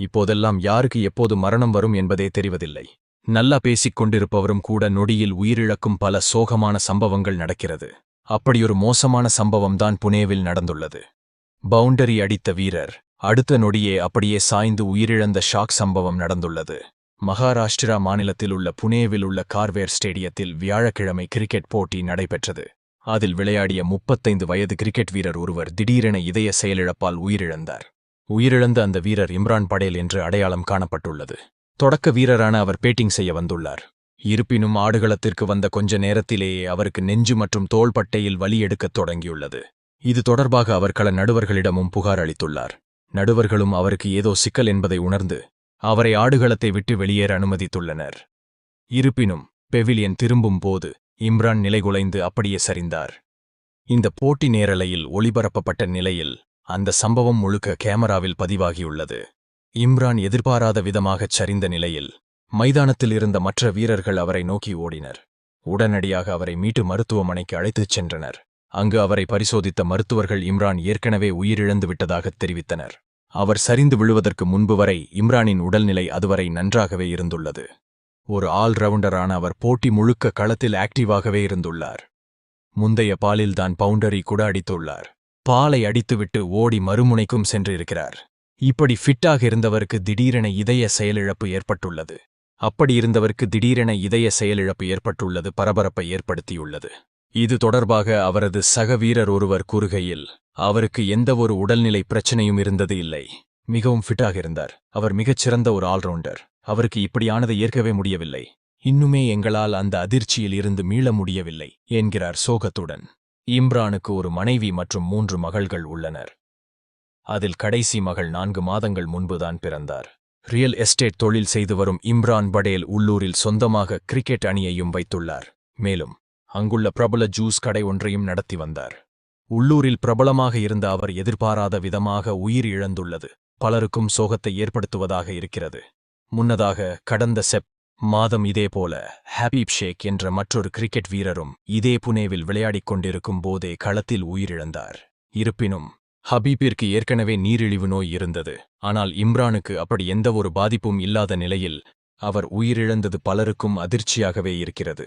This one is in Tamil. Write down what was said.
இப்போதெல்லாம் யாருக்கு எப்போது மரணம் வரும் என்பதே தெரிவதில்லை. நல்லா பேசிக் கொண்டிருப்பவரும் கூட நொடியில் உயிரிழக்கும் பல சோகமான சம்பவங்கள் நடக்கிறது. அப்படியொரு மோசமான சம்பவம்தான் புனேவில் நடந்துள்ளது. பவுண்டரி அடித்த வீரர் அடுத்த நொடியே அப்படியே சாய்ந்து உயிரிழந்த ஷாக் சம்பவம் நடந்துள்ளது. மகாராஷ்டிரா மாநிலத்தில் உள்ள புனேவில் உள்ள கார்வேர் ஸ்டேடியத்தில் வியாழக்கிழமை கிரிக்கெட் போட்டி நடைபெற்றது. அதில் விளையாடிய முப்பத்தைந்து வயது கிரிக்கெட் வீரர் ஒருவர் திடீரென இதய செயலிழப்பால் உயிரிழந்தார். உயிரிழந்த அந்த வீரர் இம்ரான் படேல் என்று அடையாளம் காணப்பட்டுள்ளது. தொடக்க வீரரான அவர் பேட்டிங் செய்ய வந்துள்ளார். இருப்பினும் ஆடுகளத்திற்கு வந்த கொஞ்ச நேரத்திலேயே அவருக்கு நெஞ்சு மற்றும் தோள்பட்டையில் வலி எடுக்கத் தொடங்கியுள்ளது. இது தொடர்பாக அவர் கள நடுவர்களிடமும் புகார் அளித்துள்ளார். நடுவர்களும் அவருக்கு ஏதோ சிக்கல் என்பதை உணர்ந்து அவரை ஆடுகளத்தை விட்டு வெளியேற அனுமதித்துள்ளனர். இருப்பினும் பெவிலியன் திரும்பும் போது இம்ரான் நிலைகுலைந்து அப்படியே சரிந்தார். இந்த போட்டி நேரலையில் ஒளிபரப்பப்பட்ட நிலையில் அந்த சம்பவம் முழுக்க கேமராவில் பதிவாகியுள்ளது. இம்ரான் எதிர்பாராத விதமாகச் சரிந்த நிலையில் மைதானத்தில் இருந்த மற்ற வீரர்கள் அவரை நோக்கி ஓடினர். உடனடியாக அவரை மீட்டு மருத்துவமனைக்கு அழைத்துச் சென்றனர். அங்கு அவரை பரிசோதித்த மருத்துவர்கள் இம்ரான் ஏற்கனவே உயிரிழந்து விட்டதாகத் தெரிவித்தனர். அவர் சரிந்து விழுவதற்கு முன்பு வரை இம்ரானின் உடல்நிலை அதுவரை நன்றாகவே இருந்துள்ளது. ஒரு ஆல்ரவுண்டரான அவர் போட்டி முழுக்க களத்தில் ஆக்டிவாகவே இருந்துள்ளார். முந்தைய பாலில்தான் பவுண்டரி கூட அடித்துள்ளார். பாலை அடித்துவிட்டு ஓடி மறுமுனைக்கும் சென்றிருக்கிறார். இப்படி ஃபிட்டாக இருந்தவருக்கு திடீரென இதய செயலிழப்பு ஏற்பட்டுள்ளது. அப்படி இருந்தவருக்கு திடீரென இதய செயலிழப்பு ஏற்பட்டுள்ளது பரபரப்பை ஏற்படுத்தியுள்ளது. இது தொடர்பாக அவரது சக வீரர் ஒருவர் கூறுகையில் அவருக்கு எந்தவொரு உடல்நிலை பிரச்சனையும் இருந்தது இல்லை. மிகவும் ஃபிட்டாக இருந்தார். அவர் மிகச் சிறந்த ஒரு ஆல்ரவுண்டர். அவருக்கு இப்படியானதை ஏற்கவே முடியவில்லை. இன்னுமே எங்களால் அந்த அதிர்ச்சியில் இருந்து மீள முடியவில்லை என்கிறார் சோகத்துடன். இம்ரானுக்கு ஒரு மனைவி மற்றும் மூன்று மகள்கள் உள்ளனர். அதில் கடைசி மகள் நான்கு மாதங்கள் முன்புதான் பிறந்தார். ரியல் எஸ்டேட் தொழில் செய்து வரும் இம்ரான் படேல் உள்ளூரில் சொந்தமாக கிரிக்கெட் அணியையும் வைத்துள்ளார். மேலும் அங்குள்ள பிரபல ஜூஸ் கடை ஒன்றையும் நடத்தி வந்தார். உள்ளூரில் பிரபலமாக இருந்த அவர் எதிர்பாராத விதமாக உயிர் இழந்துள்ளது. பலருக்கும் சோகத்தை ஏற்படுத்துவதாக இருக்கிறது. முன்னதாக கடந்த செப் மாதம் இதேபோல ஹபீப் ஷேக் என்ற மற்றொரு கிரிக்கெட் வீரரும் இதே புனேவில் விளையாடிக் கொண்டிருக்கும் போதே களத்தில் உயிரிழந்தார். இருப்பினும் ஹபீபிற்கு ஏற்கனவே நீரிழிவு நோய் இருந்தது. ஆனால் இம்ரானுக்கு அப்படி எந்தவொரு பாதிப்பும் இல்லாத நிலையில் அவர் உயிரிழந்தது பலருக்கும் அதிர்ச்சியாகவே இருக்கிறது.